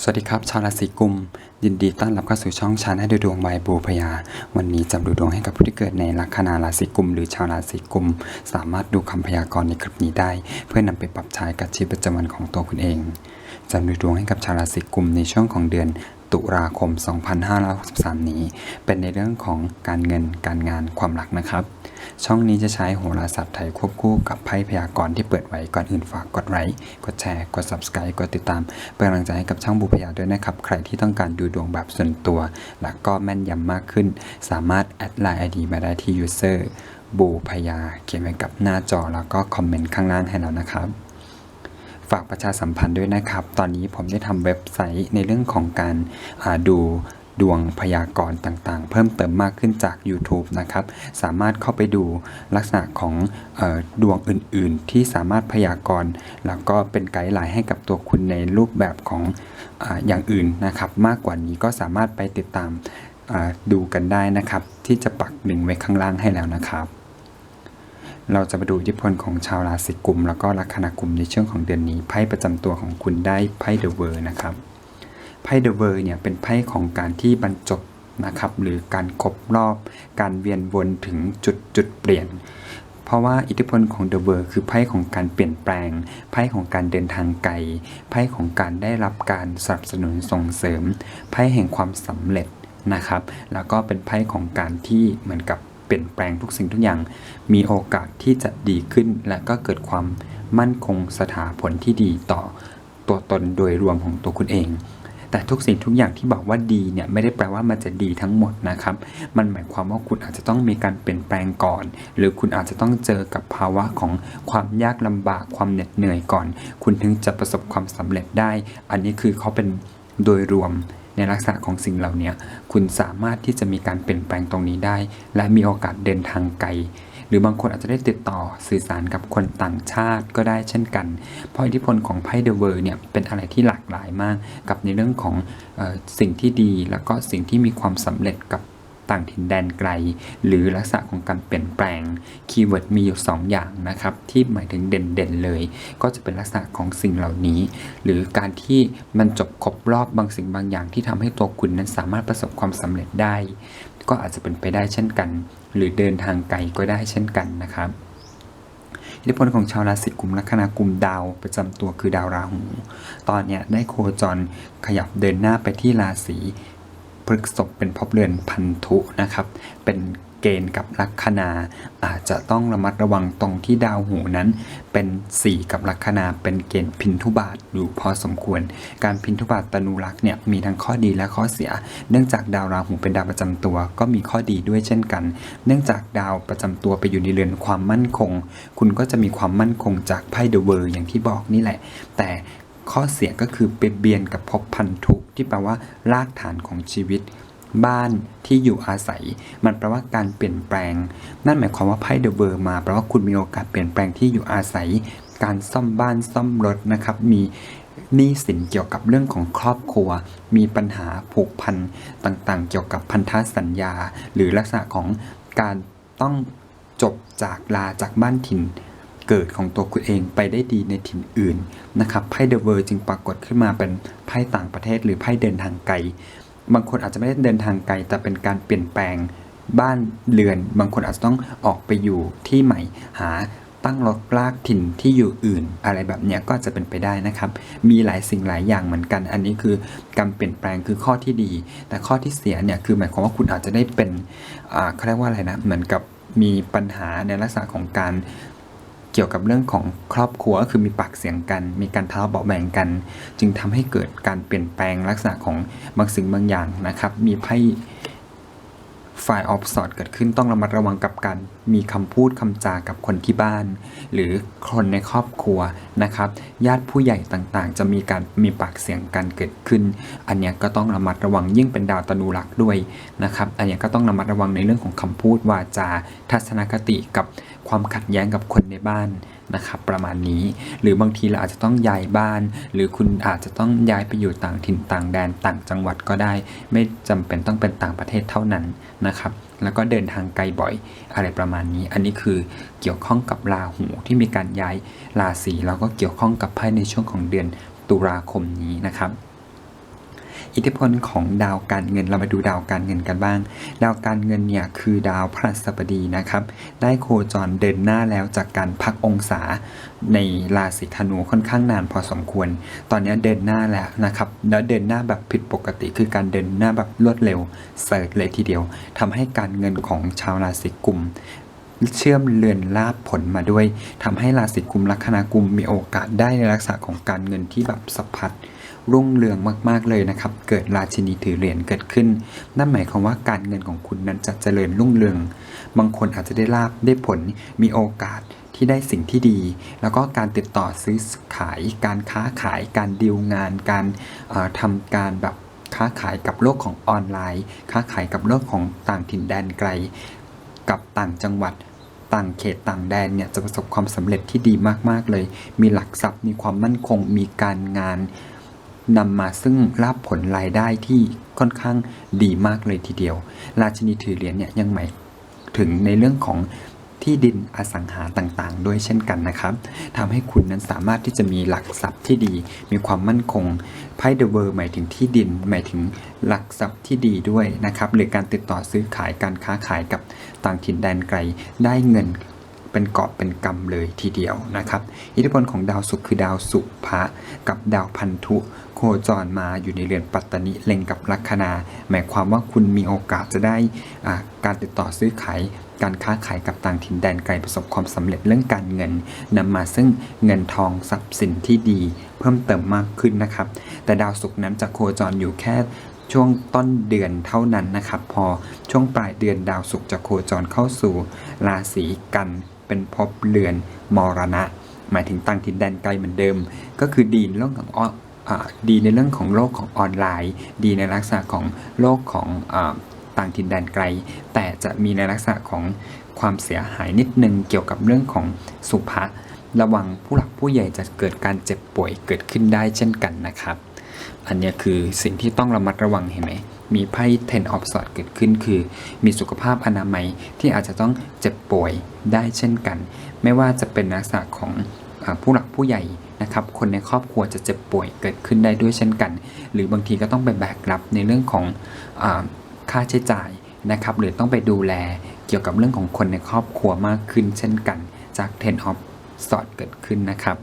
สวัสดีครับ ชาวราศีกุม ยินดีต้อนรับเข้าสู่ช่องชาแนลดูดวงใบบูพยา วันนี้จะดูดวงให้กับผู้ที่เกิดในลัคนาราศีกุม หรือชาวราศีกุม สามารถดูคำพยากรณ์ในคลิปนี้ได้ เพื่อนำไปปรับใช้กับชีวิตประจำวันของตัวคุณเองจะดูดวงให้กับชาวราศีกุมในช่วงของเดือนตุลาคม 2563 นี้ เป็นในเรื่องของการเงินการงานความรักนะครับ ช่องนี้จะใช้โหราศาสตร์ไทยควบคู่กับไพ่พยากรณ์ที่เปิดไว้ก่อนอื่นฝากกดไลค์กดแชร์ กด subscribe กดติดตาม เป็นกำลังใจให้กับช่องบูพยาด้วยนะครับ ใครที่ต้องการดูดวงแบบส่วนตัว และก็แม่นยำมากขึ้น สามารถแอดไลน์ ID มาได้ที่ user บูพยาเขียนไว้กับหน้าจอแล้วก็คอมเมนต์ข้างล่างให้แล้วนะครับฝากประชาสัมพันธ์ด้วยนะครับ ตอนนี้ผมได้ทำเว็บไซต์ในเรื่องของการาดู ดวงพยากรณ์ต่างๆ เพิ่มเติมมากขึ้นจาก YouTube นะครับ สามารถเข้าไปดูลักษณะของออดวงอื่นๆ ที่สามารถพยากรณ์แล้วก็เป็นไกด์ไลน์ให้กับตัวคุณในรูปแบบของออย่างอื่นนะครับ มากกว่านี้ก็สามารถไปติดตามดูกันได้นะครับ ที่จะปักลิงก์ไว้ข้างล่างให้แล้วนะครับ เราจะมาดูอิทธิพลของชาวราศีกุม แล้วก็ลัคนากุมในช่วงของเดือนนี้ไพ่ประจำตัวของคุณได้ไพ่เดอะเวอร์นะครับ ไพ่เดอะเวอร์เนี่ยเป็นไพ่ของการที่บรรจบนะครับหรือการครบรอบการเวียนวนถึงจุดจุดเปลี่ยน เพราะว่าอิทธิพลของเดอะเวอร์คือไพ่ของการเปลี่ยนแปลง ไพ่ของการเดินทางไกลไพ่ของการได้รับการสนับสนุนส่งเสริม ไพ่แห่งความสำเร็จนะครับ แล้วก็เป็นไพ่ของการที่เหมือนกับเปลี่ยนแปลงทุกสิ่งทุกอย่าง มีโอกาสที่จะดีขึ้น และก็เกิดความมั่นคงสถาผลที่ดีต่อตัวตนโดยรวมของตัวคุณเอง แต่ทุกสิ่งทุกอย่างที่บอกว่าดีเนี่ยไม่ได้แปลว่ามันจะดีทั้งหมดนะครับ มันหมายความว่าคุณอาจจะต้องมีการเปลี่ยนแปลงก่อน หรือคุณอาจจะต้องเจอกับภาวะของความยากลำบากความเหน็ดเหนื่อยก่อน คุณถึงจะประสบความสำเร็จได้ อันนี้คือเขาเป็นโดยรวมในลักษณะของสิ่งเหล่านี้คุณสามารถที่จะมีการเปลี่ยนแปลงตรงนี้ได้ และมีโอกาสเดินทางไกล รือบางคนอาจจะได้ติดต่อสื่อสารกับคนต่างชาติก็ได้เช่นกัน เพราะอิทธิพลของไพ่เดอะเวอร์เนี่ยเป็นอะไรที่หลากหลายมากกับในเรื่องของออสิ่งที่ดี แล้วก็สิ่งที่มีความสำเร็จกับต่างถิ่นแดนไกล หรือลักษณะของการเปลี่ยนแปลงคีย์เวิร์ดมีอยู่ 2 อย่างนะครับ ที่หมายถึงเด่นๆเลย ก็จะเป็นลักษณะของสิ่งเหล่านี้ หรือการที่มันจบครบรอบบางสิ่งบางอย่างที่ทำให้ตัวคุณนั้นสามารถประสบความสำเร็จได้ ก็อาจจะเป็นไปได้เช่นกัน หรือเดินทางไกลก็ได้เช่นกันนะครับอิทธิพลของชาวราศีกุมลัคนากุมดาวประจำตัวคือดาวราหู ตอนเนี้ยได้โคจรขยับเดินหน้าไปที่ราศีพฤกษภเป็นภพเรือนพันธุนะครับ เป็น เกณฑ์กับลัคนา อาจจะต้องระมัดระวังตรงที่ดาวหูนั้น เป็น 4 กับลัคนาเป็นเกณฑ์พินทุบาทอยู่พอสมควร การพินทุบาทตนูรักเนี่ยมีทั้งข้อดีและข้อเสีย เนื่องจากดาวราหูเป็นดาวประจำตัว ก็มีข้อดีด้วยเช่นกัน เนื่องจากดาวประจำตัวไปอยู่ในเรือนความมั่นคง คุณก็จะมีความมั่นคงจากไพ่เดอะเวอร์อย่างที่บอกนี่แหละ แต่ข้อเสียก็คือไปเบียนกับภพพันธุที่แปลว่ารากฐานของชีวิต บ้านที่อยู่อาศัย มันแปลว่าการเปลี่ยนแปลง นั่นหมายความว่าไพ่เดอะเวอร์มาแปลว่าคุณมีโอกาสเปลี่ยนแปลงที่อยู่อาศัย การซ่อมบ้านซ่อมรถนะครับ มีหนี้สินเกี่ยวกับเรื่องของครอบครัว มีปัญหาผูกพันต่างๆ เกี่ยวกับพันธสัญญา หรือลักษณะของการต้องจบจากลาจากบ้านถิ่นเกิดของตัวคุณเองไปได้ดีในถิ่นอื่นนะครับไพ่เดอะเวอร์จึงปรากฏขึ้นมาเป็นไพ่ต่างประเทศหรือไพ่เดินทางไกล บางคนอาจจะไม่ได้เดินทางไกล แต่เป็นการเปลี่ยนแปลงบ้านเรือน บางคนอาจจะต้องออกไปอยู่ที่ใหม่หาตั้งรกรากถิ่นที่อยู่อื่น อะไรแบบเนี้ยก็จะเป็นไปได้นะครับ มีหลายสิ่งหลายอย่างเหมือนกัน อันนี้คือการเปลี่ยนแปลงคือข้อที่ดี แต่ข้อที่เสียเนี่ยคือหมายความว่าคุณอาจจะได้เป็นอ่าเขาเรียกว่าอะไรนะ เหมือนกับมีปัญหาในลักษณะของการ เกี่ยวกับเรื่องของครอบครัวก็คือมีปากเสียงกัน มีการทะเลาะเบาะแบ่งกัน จึงทำให้เกิดการเปลี่ยนแปลงลักษณะของบางสิ่งบางอย่างนะครับ มีไพ่ ไฟออฟสอดเกิดขึ้นต้องระมัดระวังกับการมีคำพูดคำจากับคนที่บ้าน หรือคนในครอบครัวนะครับ ญาติผู้ใหญ่ต่างๆ จะมีการมีปากเสียงกันเกิดขึ้น อันนี้ก็ต้องระมัดระวังยิ่งเป็นดาวตนูรักด้วยนะครับ อันนี้ก็ต้องระมัดระวังในเรื่องของคำพูดวาจา ทัศนคติกับความขัดแย้งกับคนในบ้าน นะครับประมาณนี้ หรือบางทีเราอาจจะต้องย้ายบ้าน หรือคุณอาจจะต้องย้ายไปอยู่ต่างถิ่นต่างแดนต่างจังหวัดก็ได้ ไม่จำเป็นต้องเป็นต่างประเทศเท่านั้นนะครับแล้วก็เดินทางไกลบ่อยอะไรประมาณนี้ อันนี้คือเกี่ยวข้องกับราหูที่มีการย้ายราศีแล้วก็เกี่ยวข้องกับไพ่ในช่วงของเดือนตุลาคมนี้นะครับ อิทธิพลของดาวการเงินเรามาดูดาวการเงินกันบ้าง ดาวการเงินเนี่ยคือดาวพฤหัสบดีนะครับ ได้โคจรเดินหน้าแล้วจากการพักองศาในราศีธนูค่อนข้างนานพอสมควร ตอนนี้เดินหน้าแล้วนะครับ แล้วเดินหน้าแบบผิดปกติ คือการเดินหน้าแบบรวดเร็วเสิร์ชเลยทีเดียวทำให้การเงินของชาวราศีกุมเชื่อมเรือนลาบผลมาด้วยทำให้ราศีกุมลัคนากุมมีโอกาสได้ในลักษณะของการเงินที่แบบสะพัด รุ่งเรืองมาก ๆเลยนะครับ เกิดราชินีถือเหรียญเกิดขึ้น นั่นหมายความว่าการเงินของคุณนั้นจะเจริญรุ่งเรือง บางคนอาจจะได้ลาบได้ผลมีโอกาสที่ได้สิ่งที่ดี แล้วก็การติดต่อซื้อขาย การค้าขาย การดีลงาน การทำการแบบค้าขายกับโลกของออนไลน์ ค้าขายกับโลกของต่างถิ่นแดนไกล กับต่างจังหวัดต่างเขตต่างแดนเนี่ยจะประสบความสำเร็จที่ดีมาก ๆ เลย มีหลักทรัพย์ มีความมั่นคง มีการงาน นำมาซึ่งลาบผลรายได้ที่ค่อนข้างดีมากเลยทีเดียว ราชินีถือเหรียญเนี่ยยังหมายถึงในเรื่องของที่ดินอสังหาต่างๆ ด้วยเช่นกันนะครับทำให้คุณนั้นสามารถที่จะมีหลักทรัพย์ที่ดี มีความมั่นคงไพ่เดอะเวอร์หมายถึงที่ดิน หมายถึงหลักทรัพย์ที่ดีด้วยนะครับ หรือการติดต่อซื้อขายการค้าขายกับต่างถิ่นแดนไกลได้เงิน เป็นกอบเป็นกำเลยทีเดียวนะครับ อิทธิพลของดาวศุกร์คือดาวสุภะกับดาวพันธุ โคจรมาอยู่ในเรือนปัตตนิเล็งกับลัคนา หมายความว่าคุณมีโอกาสจะได้อ่าการติดต่อซื้อขายการค้าขายกับต่างถิ่นแดนไกลประสบความสำเร็จเรื่องการเงินนำมาซึ่งเงินทองทรัพย์สินที่ดี เพิ่มเติมมากขึ้นนะครับ แต่ดาวศุกร์นั้นจะโคจรอยู่แค่ช่วงต้นเดือนเท่านั้นนะครับ พอช่วงปลายเดือนดาวศุกร์จะโคจรเข้าสู่ราศีกัน เป็นภพเรือนมรณะ หมายถึงต่างถิ่นแดนไกลเหมือนเดิม ก็คือดีในเรื่องของออดีในเรื่องของโลกของออนไลน์ ดีในลักษณะของโลกของอต่างถิ่นแดนไกล แต่จะมีในลักษณะของความเสียหายนิดนึงเกี่ยวกับเรื่องของสุภะระวังผู้หลักผู้ใหญ่จะเกิดการเจ็บป่วยเกิดขึ้นได้เช่นกันนะครับ อันนี้คือสิ่งที่ต้องระมัดระวังเห็นไหม มีไพ่ ten of swords เกิดขึ้นคือ มีสุขภาพอนามัยที่อาจจะต้องเจ็บป่วยได้เช่นกัน ไม่ว่าจะเป็นลักษณะของผู้หลักผู้ใหญ่นะครับคนในครอบครัวจะเจ็บป่วยเกิดขึ้นได้ด้วยเช่นกัน หรือบางทีก็ต้องไปแบกรับในเรื่องของอค่าใช้จ่ายนะครับหรือต้องไปดูแลเกี่ยวกับเรื่องของคนในครอบครัวมากขึ้นเช่นกัน จาก ten of swords เกิดขึ้นนะครับ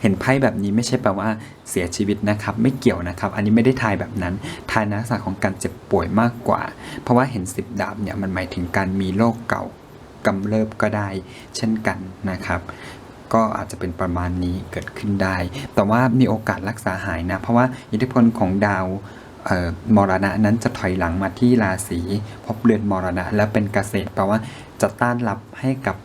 เห็นไพ่แบบนี้ไม่ใช่แปลว่าเสียชีวิตนะครับ ไม่เกี่ยวนะครับ อันนี้ไม่ได้ทายแบบนั้น ทายในลักษณะของการเจ็บป่วยมากกว่า เพราะว่าเห็นสิบดาบเนี่ยมันหมายถึงการมีโรคเก่ากำเริบก็ได้ เช่นกันนะครับก็อาจจะเป็นประมาณนี้เกิดขึ้นได้ แต่ว่ามีโอกาสรักษาหายนะ เพราะว่าอิทธิพลของดาวมรณะนั้นจะถอยหลังมาที่ราศีพบเรือนมรณะ และเป็นเกษตรแปลว่าจะต้านรับให้กับ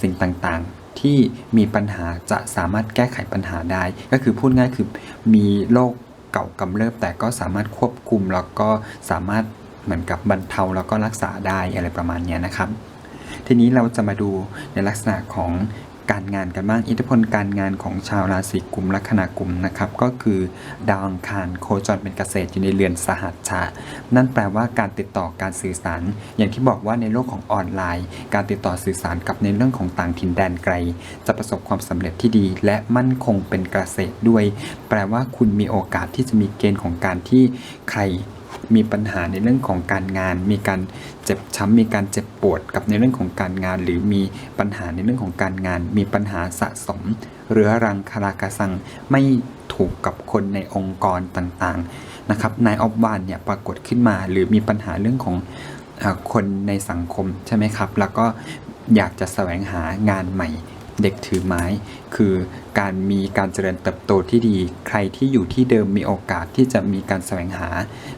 สิ่งต่างๆ ที่มีปัญหาจะสามารถแก้ไขปัญหาได้ ก็คือพูดง่ายคือมีโรคเก่ากำเริบแต่ก็สามารถควบคุมแล้วก็สามารถเหมือนกับบรรเทาแล้วก็รักษาได้อะไรประมาณนี้นะครับ ทีนี้เราจะมาดูในลักษณะของ การงานกันบ้างอิทธิพลการงานของชาวราศีกุมลัคนากุมนะครับก็คือดาวอังคารโคจรเป็นเกษตรอยู่ในเรือนสหัชชะนั่นแปลว่าการติดต่อการสื่อสาร อย่างที่บอกว่าในโลกของออนไลน์ การติดต่อสื่อสารกับในเรื่องของต่างถิ่นแดนไกล จะประสบความสำเร็จที่ดี และมั่นคงเป็นเกษตรด้วย แปลว่าคุณมีโอกาสที่จะมีเกณฑ์ของการที่ใคร มีปัญหาในเรื่องของการงาน มีการเจ็บช้ำมีการเจ็บปวดกับในเรื่องของการงาน หรือมีปัญหาในเรื่องของการงาน มีปัญหาสะสม เรื้อรังคารากาสังไม่ถูกกับคนในองค์กรต่างๆนะครับนายออฟวานเนี่ยปรากฏขึ้นมาหรือมีปัญหาเรื่องของอคนในสังคมใช่ไหมครับ แล้วก็อยากจะแสวงหางานใหม่ เด็กถือไม้ คือการมีการเจริญเติบโตที่ดี ใครที่อยู่ที่เดิมมีโอกาสที่จะมีการแสวงหา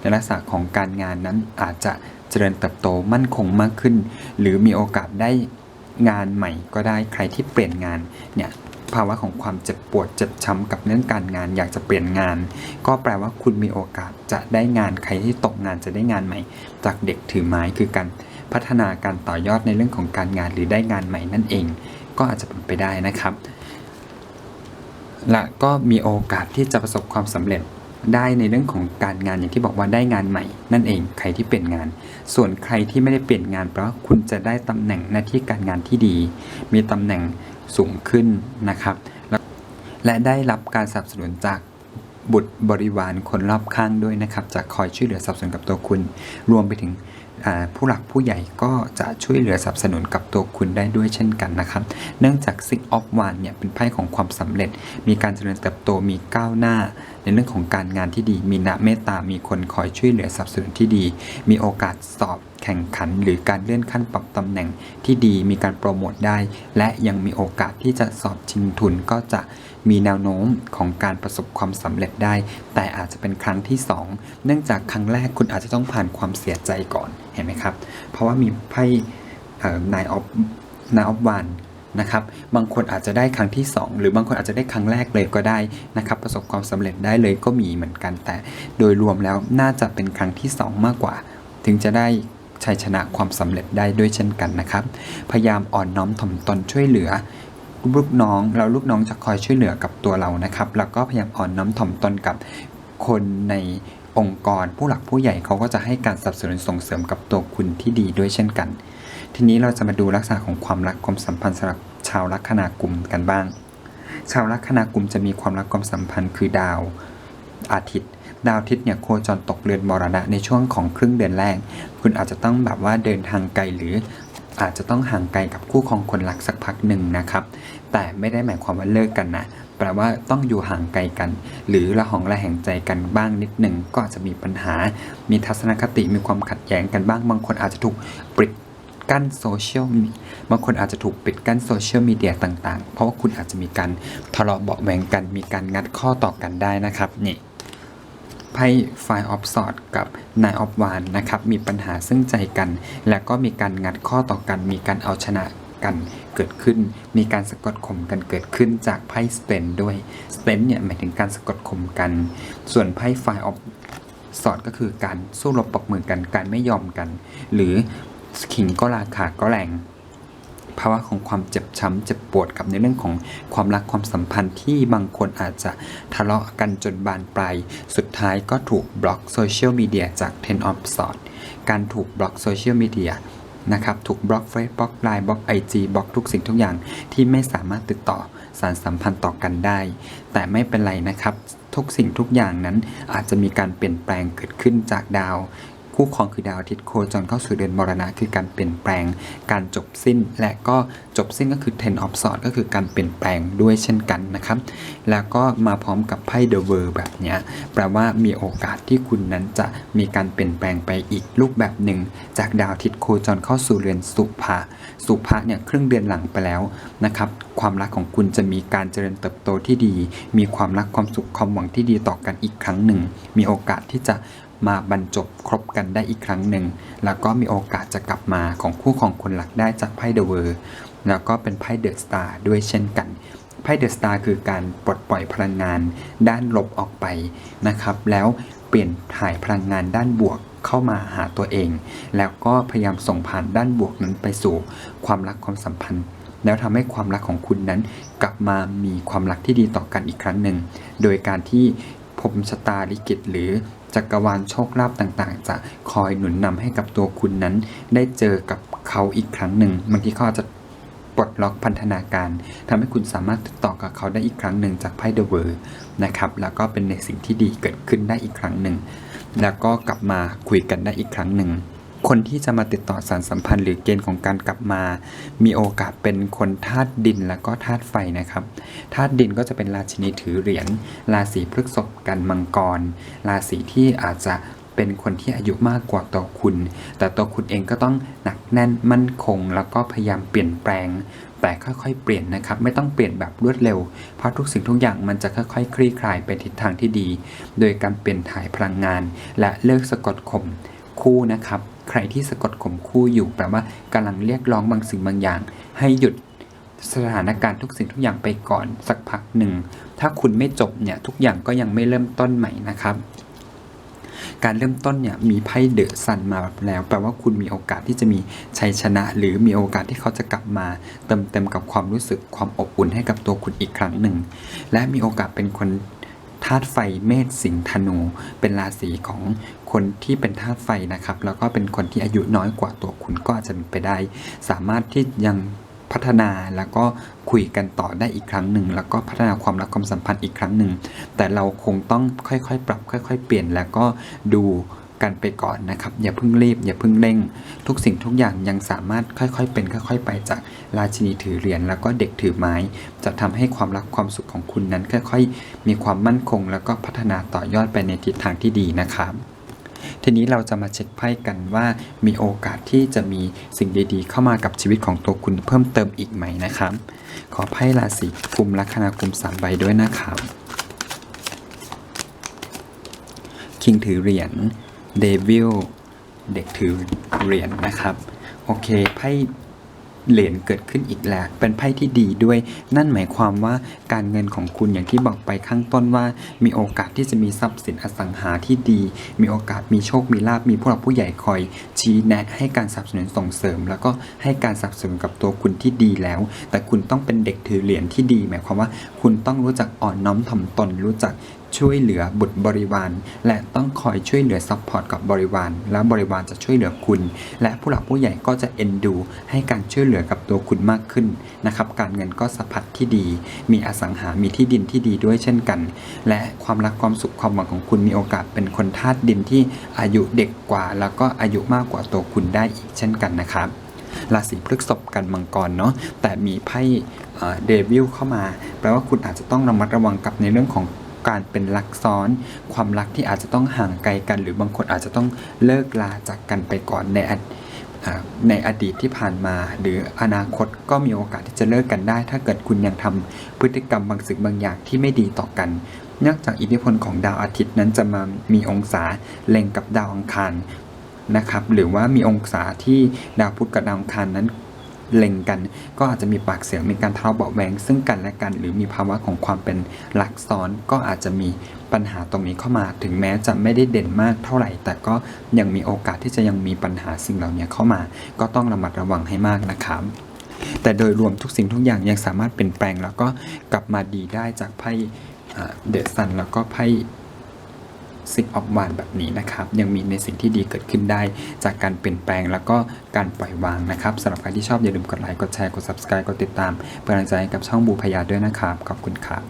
ในลักษณะของการงานนั้นอาจจะเจริญเติบโตมั่นคงมากขึ้น หรือมีโอกาสได้งานใหม่ก็ได้ใครที่เปลี่ยนงานเนี่ยภาวะของความเจ็บปวดเจ็บช้ำกับเรื่องการงานอยากจะเปลี่ยนงาน ก็แปลว่าคุณมีโอกาสจะได้งานใครที่ตกงานจะได้งานใหม่ จากเด็กถือไม้คือการพัฒนาการต่อยอดในเรื่องของการงานหรือได้งานใหม่นั่นเอง ก็อาจจะเป็นไปได้นะครับ และก็มีโอกาสที่จะประสบความสำเร็จได้ในเรื่องของการงานอย่างที่บอกว่าได้งานใหม่ นั่นเองใครที่เปลี่ยนงาน ส่วนใครที่ไม่ได้เปลี่ยนงานแปลว่าคุณจะได้ตำแหน่งหน้าที่การงานที่ดี มีตำแหน่งสูงขึ้นนะครับ และได้รับการสนับสนุนจากบุตรบริวารคนรอบข้างด้วยนะครับ จะคอยช่วยเหลือสนับสนุนกับตัวคุณ รวมไปถึง ผู้หลักผู้ใหญ่ก็จะช่วยเหลือสนับสนุนกับตัวคุณได้ด้วยเช่นกันนะครับ เนื่องจาก Six of Wands เนี่ยเป็นไพ่ของความสำเร็จ มีการเจริญเติบโตมีก้าวหน้า ในเรื่องของการงานที่ดีมีนะเมตตา มีคนคอยช่วยเหลือสนับสนุนที่ดี มีโอกาสสอบแข่งขัน หรือการเลื่อนขั้นปรับตำแหน่งที่ดี มีการโปรโมทได้ และยังมีโอกาสที่จะสอบชิงทุนก็จะมีแนวโน้มของการประสบความสำเร็จได้ แต่อาจจะเป็นครั้งที่สองเนื่องจากครั้งแรกคุณอาจจะต้องผ่านความเสียใจก่อน เห็นไหมครับ เพราะว่ามีไพ่นายออฟนายออฟวันนะครับ บางคนอาจจะได้ครั้งที่ 2 หรือบางคนอาจจะได้ครั้งแรกเลยก็ได้นะครับ ประสบความสำเร็จได้เลยก็มีเหมือนกัน แต่โดยรวมแล้วน่าจะเป็นครั้งที่ 2 มากกว่า ถึงจะได้ชัยชนะความสำเร็จได้ด้วยเช่นกันนะครับ พยายามอ่อนน้อมถ่อมตนช่วยเหลือลูกน้องแล้วลูกน้องจะคอยช่วยเหลือกับตัวเรานะครับ แล้วก็พยายามอ่อนน้อมถ่อมตนกับคนใน องค์กรผู้หลักผู้ใหญ่เขาก็จะให้การสนับสนุนส่งเสริมกับตัวคุณที่ดีด้วยเช่นกัน ทีนี้เราจะมาดูลักษณะของความรักความสัมพันธ์สำหรับชาวลัคนากุมกันบ้าง ชาวลัคนากุมจะมีความรักความสัมพันธ์คือดาวอาทิตย์ ดาวอาทิตย์เนี่ยโคจรตกเรือนมรณะในช่วงของครึ่งเดือนแรก คุณอาจจะต้องแบบว่าเดินทางไกลหรืออาจจะต้องห่างไกลกับคู่ครองคนรักสักพักหนึ่งนะครับ แต่ไม่ได้หมายความว่าเลิกกันนะ แปลว่าต้องอยู่ห่างไกลกัน หรือระหองระแหงใจกันบ้างนิดหนึ่งก็อาจจะมีปัญหา มีทัศนคติมีความขัดแย้งกันบ้าง บางคนอาจจะถูกปิดกั้นโซเชียลมีบางคนอาจจะถูกปิดกั้นโซเชียลมีเดียต่างๆ เพราะว่าคุณอาจจะมีการทะเลาะเบาะแวงกัน มีการงัดข้อต่อกันได้นะครับนี่ไพ่ไฟออฟสอดกับนายออฟวานนะครับ มีปัญหาซึ่งใจกัน แล้วก็มีการงัดข้อต่อกัน มีการเอาชนะกัน เกิดขึ้น มีการสะกดข่มกันเกิดขึ้นจากไพ่สเปนด้วยสเปนเนี่ยหมายถึงการสะกดข่มกัน ส่วนไพ่ไฟออฟสอดก็คือการสู้รบปรบมือกันการไม่ยอมกัน หรือขิงก็ราคาก็แรงภาวะของความเจ็บช้ำเจ็บปวดกับในเรื่องของความรักความสัมพันธ์ที่บางคนอาจจะทะเลาะกันจนบานปลายสุดท้ายก็ถูกบล็อกโซเชียลมีเดียจาก Ten of Swords การถูกบล็อกโซเชียลมีเดีย นะครับถูกบล็อกเฟซบล็อกไลน์บล็อกไอจีบล็อกทุกสิ่งทุกอย่างที่ไม่สามารถติดต่อสารสัมพันธ์ต่อกันได้ แต่ไม่เป็นไรนะครับ ทุกสิ่งทุกอย่างนั้นอาจจะมีการเปลี่ยนแปลงเกิดขึ้นจากดาว คู่ครองคือดาวอาทิตย์โคจรเข้าสู่เดือนมรณะคือการเปลี่ยนแปลง การจบสิ้น และก็จบสิ้นก็คือ Ten of Swords ก็คือการเปลี่ยนแปลงด้วยเช่นกันนะครับ แล้วก็มาพร้อมกับไพ่ The World แบบเนี้ยแปลว่ามีโอกาสที่คุณนั้นจะมีการเปลี่ยนแปลงไปอีกรูปแบบหนึ่ง จากดาวอาทิตย์โคจรเข้าสู่เรือนสุภาสุภาเนี่ยครึ่งเดือนหลังไปแล้วนะครับความรักของคุณจะมีการเจริญเติบโตที่ดี มีความรักความสุขความหวังที่ดีต่อกันอีกครั้งหนึ่ง มีโอกาสที่จะ มาบรรจบครบกันได้อีกครั้งหนึ่ง แล้วก็มีโอกาสจะกลับมาของคู่ของคนหลักได้จากไพ่เดอะเวอร์แล้วก็เป็นไพ่เดอะสตาร์ด้วยเช่นกันไพ่เดอะสตาร์คือการปลดปล่อยพลังงานด้านลบออกไปนะครับ แล้วเปลี่ยนถ่ายพลังงานด้านบวกเข้ามาหาตัวเอง แล้วก็พยายามส่งผ่านด้านบวกนั้นไปสู่ความรักความสัมพันธ์ แล้วทำให้ความรักของคุณนั้น กลับมามีความรักที่ดีต่อกันอีกครั้งหนึ่ง โดยการที่พรมชะตาลิกิตหรือ จักรวาลโชคลาภต่างๆ จะคอยหนุนนำให้กับตัวคุณนั้น ได้เจอกับเขาอีกครั้งหนึ่งบางทีเขาอาจจะปลดล็อกพันธนาการทำให้คุณสามารถติดต่อกับเขาได้อีกครั้งหนึ่งจากไพ่เดอะเวอร์นะครับแล้วก็เป็นในสิ่งที่ดีเกิดขึ้นได้อีกครั้งหนึ่งแล้วก็กลับมาคุยกันได้อีกครั้งหนึ่ง คนที่จะมาติดต่อสารสัมพันธ์ หรือเกณฑ์ของการกลับมา มีโอกาสเป็นคนธาตุดินแล้วก็ธาตุไฟนะครับธาตุดินก็จะเป็นราชินีถือเหรียญราศีพฤษภกันมังกร ราศีที่อาจจะเป็นคนที่อายุมากกว่าตัวคุณ แต่ตัวคุณเองก็ต้องหนักแน่นมั่นคง แล้วก็พยายามเปลี่ยนแปลง แต่ค่อยๆเปลี่ยนนะครับ ไม่ต้องเปลี่ยนแบบรวดเร็ว เพราะทุกสิ่งทุกอย่างมันจะค่อยๆ คลี่คลายไปทิศทางที่ดี โดยการเปลี่ยนถ่ายพลังงาน และเลิกสะกดข่มคู่นะครับ ใครที่สะกดข่มคู่อยู่แปลว่ากำลังเรียกร้องบางสิ่งบางอย่าง ให้หยุดสถานการณ์ทุกสิ่งทุกอย่างไปก่อนสักพักหนึ่ง ถ้าคุณไม่จบเนี่ยทุกอย่างก็ยังไม่เริ่มต้นใหม่นะครับการเริ่มต้นเนี่ยมีไพ่เดอะซันมาแล้ว แปลว่าคุณมีโอกาสที่จะมีชัยชนะ หรือมีโอกาสที่เขาจะกลับมาเติมเต็มกับความรู้สึกความอบอุ่นให้กับตัวคุณอีกครั้งหนึ่ง และมีโอกาสเป็นคน ธาตุไฟเมษสิงห์ธนูเป็นราศีของคนที่เป็นธาตุไฟนะครับ แล้วก็เป็นคนที่อายุน้อยกว่าตัวคุณก็อาจจะเป็นไปได้ สามารถที่ยังพัฒนาแล้วก็คุยกันต่อได้อีกครั้งหนึ่ง แล้วก็พัฒนาความรักความสัมพันธ์อีกครั้งหนึ่ง แต่เราคงต้องค่อยๆ ปรับ ค่อย ๆ เปลี่ยนแล้วก็ดู กันไปก่อนนะครับ อย่าเพิ่งรีบ อย่าเพิ่งเร่ง ทุกสิ่งทุกอย่างยังสามารถค่อยๆ เป็นค่อย ๆ ไปจากราชินีถือเหรียญแล้วก็เด็กถือไม้ จะทำให้ความรักความสุขของคุณนั้นค่อยๆ มีความมั่นคง แล้วก็พัฒนาต่อยอดไปในทิศทางที่ดีนะครับทีนี้เราจะมาเช็คไพ่กันว่ามีโอกาสที่จะมีสิ่งดีๆ เข้ามากับชีวิตของตัวคุณเพิ่มเติมอีกไหมนะครับ ขอไพ่ราศีกุมลัคนากุมสามใบด้วยนะครับคิงถือเหรียญ เดวิลเด็กถือเหรียญนะครับ โอเคไพ่เหรียญเกิดขึ้นอีกแล้ว เป็นไพ่ที่ดีด้วย นั่นหมายความว่าการเงินของคุณอย่างที่บอกไปข้างต้นว่า มีโอกาสที่จะมีทรัพย์สินอสังหาที่ดี มีโอกาสมีโชค มีลาบ มีผู้หลักผู้ใหญ่คอย ชี้แนะให้การสนับสนุนส่งเสริม แล้วก็ให้การสนับสนุนกับตัวคุณที่ดีแล้ว แต่คุณต้องเป็นเด็กถือเหรียญที่ดี หมายความว่าคุณต้องรู้จักอ่อนน้อมถ่อมตน รู้จัก ช่วยเหลือบุตรบริวาร และต้องคอยช่วยเหลือซัพพอร์ตกับบริวาร และบริวารจะช่วยเหลือคุณ และผู้หลักผู้ใหญ่ก็จะเอ็นดู ให้การช่วยเหลือกับตัวคุณมากขึ้นนะครับการเงินก็สะพัดที่ดี มีอสังหา มีที่ดินที่ดีด้วยเช่นกัน และความรักความสุขความหวังของคุณมีโอกาสเป็นคนธาตุดินที่อายุเด็กกว่า แล้วก็อายุมากกว่าตัวคุณได้อีกเช่นกันนะครับราศีพฤษภกันมังกรเนาะแต่มีไพ่เดวิลเข้ามา แปลว่าคุณอาจจะต้องระมัดระวังกับในเรื่องของ การเป็นรักซ้อน ความรักที่อาจจะต้องห่างไกลกัน หรือบางคนอาจจะต้องเลิกลาจากกันไปก่อนในอดอ่าในอดีตที่ผ่านมา หรืออนาคตก็มีโอกาสที่จะเลิกกันได้ ถ้าเกิดคุณยังทำพฤติกรรมบางสิ่งบางอย่างที่ไม่ดีต่อกันนองจากอิทธิพลของดาวอาทิตย์นั้นจะมามีองศาเล็งกับดาวอังคารนะครับหรือว่ามีองศาที่ดาวพุธกับดาวอังคารนั้น เล็งกัน ก็อาจจะมีปากเสียงมีการทะเลาะเบาแวงซึ่งกันและกัน หรือมีภาวะของความเป็นลักซ้อนก็อาจจะมีปัญหาตรงนี้เข้ามาถึงแม้จะไม่ได้เด่นมากเท่าไหร่ แต่ก็ยังมีโอกาสที่จะยังมีปัญหาสิ่งเหล่านี้เข้ามา ก็ต้องระมัดระวังให้มากนะครับแต่โดยรวมทุกสิ่งทุกอย่างยังสามารถเปลี่ยนแปลง แล้วก็กลับมาดีได้จากไพ่เดอะซันแล้วก็ไพ่ สิ่งออบวานแบบนี้นะครับ ยังมีในสิ่งที่ดีเกิดขึ้นได้ จากการเปลี่ยนแปลงแล้วก็การปล่อยวางนะครับสำหรับใครที่ชอบอย่าลืมกดไลค์กดแชร์กด subscribe กดติดตามเป็นกำลังใจให้กับช่องบูพยาด้วยนะครับ ขอบคุณครับ